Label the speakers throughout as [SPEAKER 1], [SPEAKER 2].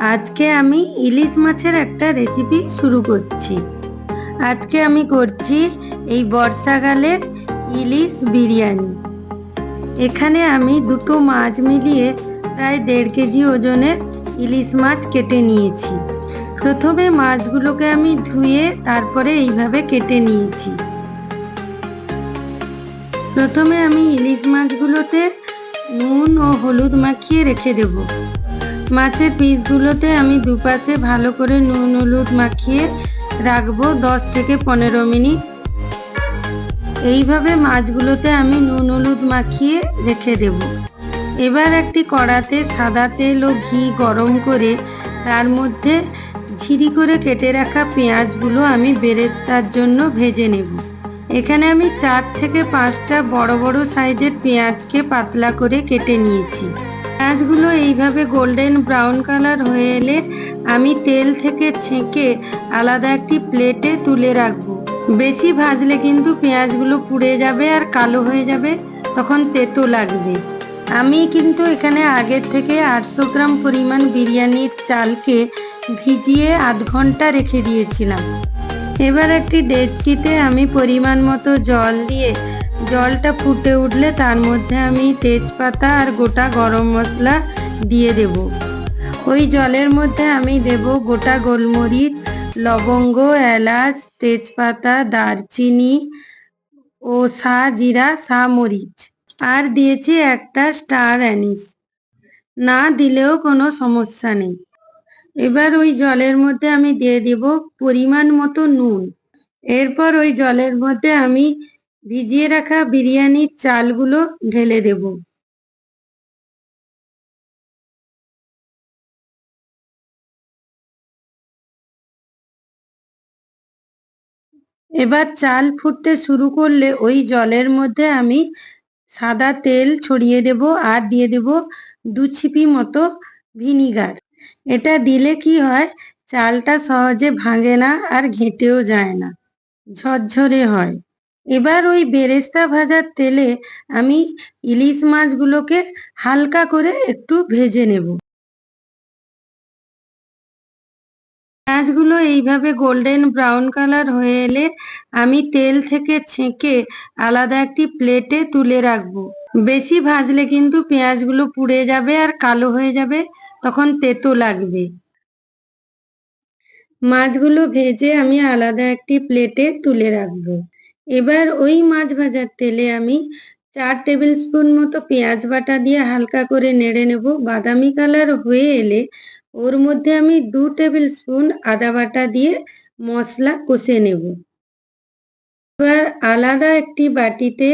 [SPEAKER 1] আজকে আমি ইলিশ মাছের একটা রেসিপি শুরু করছি। আজকে আমি করছি এই বর্ষাকালের ইলিশ বিরিয়ানি। এখানে আমি দুটো মাছ মিলিয়ে প্রায় দেড় কেজি ওজনের ইলিশ মাছ কেটে নিয়েছি। প্রথমে মাছগুলোকে আমি ধুয়ে তারপরে এইভাবে কেটে নিয়েছি। প্রথমে আমি ইলিশ মাছগুলোতে নুন ও হলুদ মাখিয়ে রেখে দেব। মাছের পিসগুলোতে আমি দুপাশে ভালো করে নুন, হলুদ মাখিয়ে রাখব দশ থেকে পনেরো মিনিট। এইভাবে মাছগুলোতে আমি নুন, হলুদ মাখিয়ে রেখে দেব। এবার একটি কড়াতে সাদা তেল ও ঘি গরম করে তার মধ্যে ঝিরি করে কেটে রাখা পেঁয়াজগুলো আমি বেরেস্তার জন্য ভেজে নেব। এখানে আমি চার থেকে পাঁচটা বড় বড় সাইজের পেঁয়াজকে পাতলা করে কেটে নিয়েছি। পেঁয়াজগুলো এইভাবে গোল্ডেন ব্রাউন কালার হয়ে এলে আমি তেল থেকে ছেঁকে আলাদা একটি প্লেটে তুলে রাখব। বেশি ভাজলে কিন্তু পেঁয়াজগুলো পুড়ে যাবে আর কালো হয়ে যাবে, তখন তেতো লাগবে। আমি কিন্তু এখানে আগের থেকে আটশো গ্রাম পরিমাণ বিরিয়ানির চালকে ভিজিয়ে আধ ঘণ্টা রেখে দিয়েছিলাম। এবার একটি ডেচকিতে আমি পরিমাণ মতো জল দিয়ে জলটা ফুটে উঠলে তার মধ্যে আমি তেজপাতা আর গোটা গরম মশলা দিয়ে দেব। ওই জলের মধ্যে আমি দেব গোটা গোলমরিচ, লবঙ্গ, এলাচ, তেজপাতা, দারচিনি ও সা জিরা সা মরিচ আর দিয়েছি একটা স্টার অ্যানিস। না দিলেও কোনো সমস্যা নেই। এবার ওই জলের মধ্যে আমি দিয়ে দেব পরিমাণ মতো নুন। এরপর ওই জলের মধ্যে আমি ভিজিয়ে রাখা বিরিয়ানির চালগুলো ঢেলে দেব। এবার চাল ফুটতে শুরু করলে ওই জলের মধ্যে আমি সাদা তেল ছড়িয়ে দেব আর দিয়ে দেব দু ছিপি মতো ভিনিগার। এটা দিলে কি হয়, চালটা সহজে ভাঙে না আর ঘেঁটেও যায় না, ঝরঝরে হয়। এবার ওই বেরেস্তা ভাজার তেলে আমি ইলিশ মাছগুলোকে হালকা করে একটু ভেজে নেব। মাছগুলো এইভাবে গোল্ডেন ব্রাউন কালার হয়ে এলে আমি তেল থেকে ছেঁকে আলাদা একটি প্লেটে তুলে রাখব। বেশি ভাজলে কিন্তু পেঁয়াজগুলো পুড়ে যাবে আর কালো হয়ে যাবে, তখন তেতো লাগবে। মাছগুলো ভেজে আমি আলাদা একটি প্লেটে তুলে রাখব। এবার ওই মাছ ভাজার তেলে আমি চার টেবিল স্পুন মতো পেঁয়াজ বাটা দিয়ে হালকা করে নেড়ে নেব। বাদামি কালার হয়ে এলে ওর মধ্যে আমি দু টেবিল স্পুন আদা বাটা দিয়ে মশলা কষে নেব। এবার আলাদা একটি বাটিতে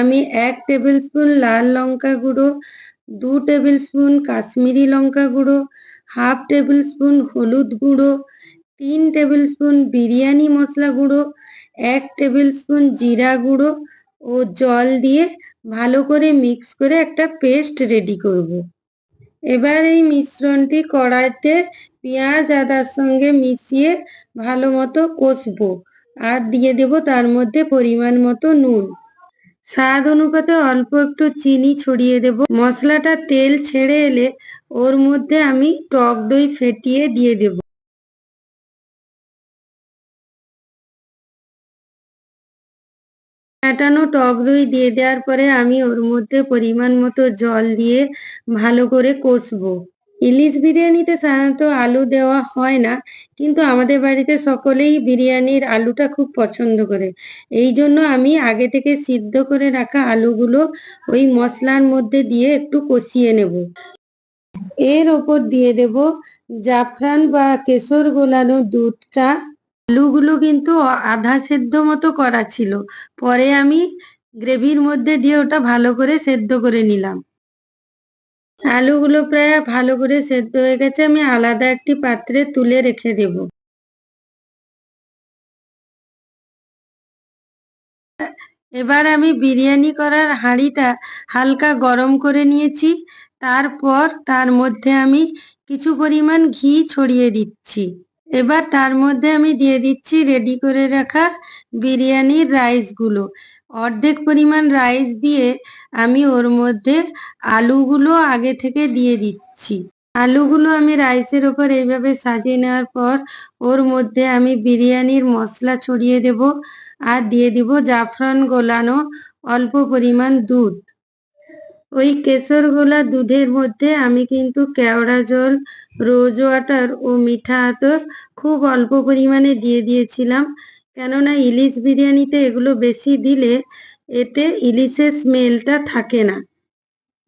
[SPEAKER 1] আমি এক টেবিল স্পুন লাল লঙ্কা গুঁড়ো, দু টেবিল স্পুন কাশ্মীরি লঙ্কা গুঁড়ো, হাফ টেবিল স্পুন হলুদ গুঁড়ো, তিন টেবিল স্পুন বিরিয়ানি মশলা গুঁড়ো এক টেবিল স্পুন জিরা গুঁড়ো ও জল দিয়ে ভালো করে মিক্স করে একটা পেস্ট রেডি করব। এবার এই মিশ্রণটি কড়াইতে পেঁয়াজ, আদার সঙ্গে মিশিয়ে ভালো মতো কষবো আর দিয়ে দেব তার মধ্যে পরিমাণ মতো নুন। স্বাদ অনুপাতে অল্প একটু চিনি ছড়িয়ে দেব। মশলাটা তেল ছেড়ে এলে ওর মধ্যে আমি টক দই ফেটিয়ে দিয়ে দেব। ফ্যাটানো টক দই দিয়ে দেওয়ার পরে আমি ওর মধ্যে পরিমাণ মতো জল দিয়ে ভালো করে কষবো। ইলিশ বিরিয়ানিতে সাধারণত আলু দেওয়া হয় না, কিন্তু আমাদের বাড়িতে সকলেই বিরিয়ানির আলুটা খুব পছন্দ করে। এই জন্য আমি আগে থেকে সিদ্ধ করে রাখা আলুগুলো ওই মশলার মধ্যে দিয়ে একটু কষিয়ে নেব। এর ওপর দিয়ে দেব জাফরান বা কেশর গোলানো দুধটা। আলুগুলো কিন্তু আধা সেদ্ধ মতো করা ছিল। পরে আমি গ্রেভির মধ্যে দিয়ে ওটা ভালো করে সেদ্ধ করে নিলাম। আলুগুলো প্রায় ভালো করে সেদ্ধ হয়ে গেছে, আমি আলাদা একটি পাত্রে তুলে রেখে দেব। এবার আমি বিরিয়ানি করার হাঁড়িটা হালকা গরম করে নিয়েছি। তারপর তার মধ্যে আমি কিছু পরিমাণ ঘি ছড়িয়ে দিচ্ছি। এবার তার মধ্যে আমি দিয়ে দিচ্ছি রেডি করে রাখা বিরিয়ানির রাইসগুলো অর্ধেক পরিমাণ রাইস দিয়ে আমি ওর মধ্যে আলুগুলো আগে থেকে দিয়ে দিচ্ছি। আলুগুলো আমি রাইসের ওপর এইভাবে সাজিয়ে নেওয়ার পর ওর মধ্যে আমি বিরিয়ানির মশলা ছড়িয়ে দেব আর দিয়ে দিব জাফরান গোলানো অল্প পরিমাণ দুধ। ওই কেশর গোলা দুধের মধ্যে আমি কিন্তু কেওড়া জল, রোজ ওয়াটার ও মিঠা আতর খুব অল্প পরিমাণে দিয়ে দিয়েছিলাম। কেননা ইলিশ বিরিয়ানিতে এগুলো বেশি দিলে এতে ইলিশের স্মেলটা থাকে না।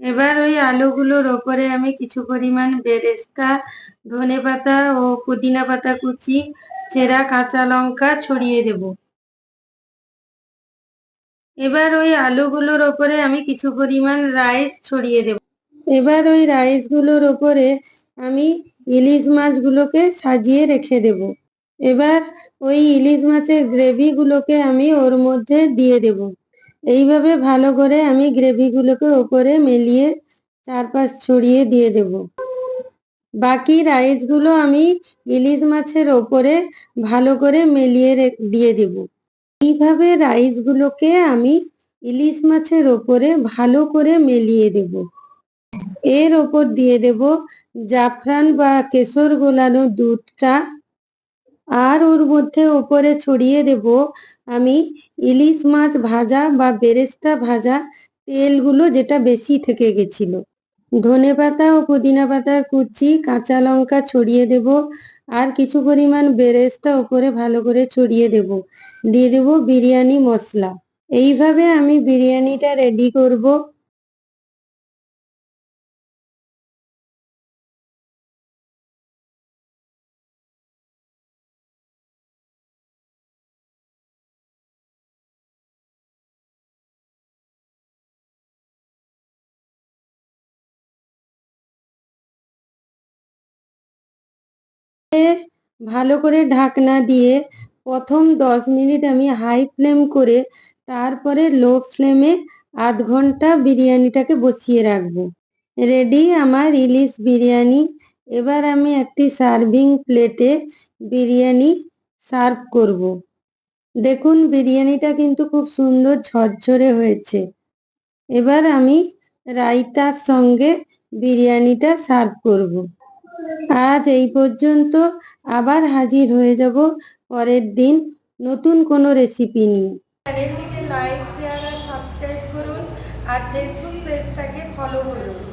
[SPEAKER 1] এবার ওই আলুগুলোর ওপরে আমি কিছু পরিমাণ বেরেস্তা ধনে পাতা ও পুদিনা পাতা কুচি, চেরা কাঁচা লঙ্কা ছড়িয়ে দেব। এবার ওই আলুগুলোর ওপরে আমি কিছু পরিমাণ রাইস ছড়িয়ে দেব। এবার ওই রাইসগুলোর ওপরে আমি ইলিশ মাছগুলোকে সাজিয়ে রেখে দেব। এবার ওই ইলিশ মাছের গ্রেভিগুলোকে আমি ওর মধ্যে দিয়ে দেব। এইভাবে ভালো করে আমি গ্রেভিগুলোকে ওপরে মেলিয়ে চারপাশ ছড়িয়ে দিয়ে দেব। বাকি রাইসগুলো আমি ইলিশ মাছের ওপরে ভালো করে মেলিয়ে দিয়ে দেব। এইভাবে রাইসগুলোকে আমি ইলিশ মাছের ওপরে ভালো করে মেলিয়ে দেব। এর ওপর দিয়ে দেব জাফরান বা কেশর গোলানো দুধটা আর ওর মধ্যে ওপরে ছড়িয়ে দেব আমি ইলিশ মাছ ভাজা বা বেরেস্তা ভাজা তেলগুলো যেটা বেশি থেকে গেছিল। ধনে পাতা ও পুদিনা পাতার কুচি, কাঁচা লঙ্কা ছড়িয়ে দেব আর কিছু পরিমাণ বেরেস্তা ওপরে ভালো করে ছড়িয়ে দেব। দিয়ে দেব বিরিয়ানি মশলা। এইভাবে আমি বিরিয়ানিটা রেডি করব। ভালো করে ঢাকনা দিয়ে প্রথম দশ মিনিট আমি হাই ফ্লেম করে তারপরে লো ফ্লেমে আধ ঘণ্টা বিরিয়ানিটাকে বসিয়ে রাখব রেডি আমার ইলিশ বিরিয়ানি এবার আমি একটি সার্ভিং প্লেটে বিরিয়ানি সার্ভ করব। দেখুন বিরিয়ানিটা কিন্তু খুব সুন্দর ঝরঝরে হয়েছে এবার আমি রায়তার সঙ্গে বিরিয়ানিটা সার্ভ করব। আজ এই পর্যন্ত আবার হাজির হয়ে যাব পরের দিন নতুন কোনো রেসিপি নিয়ে। চ্যানেলটিকে লাইক শেয়ার আর সাবস্ক্রাইব করুন আর ফেসবুক পেজটাকে ফলো করুন।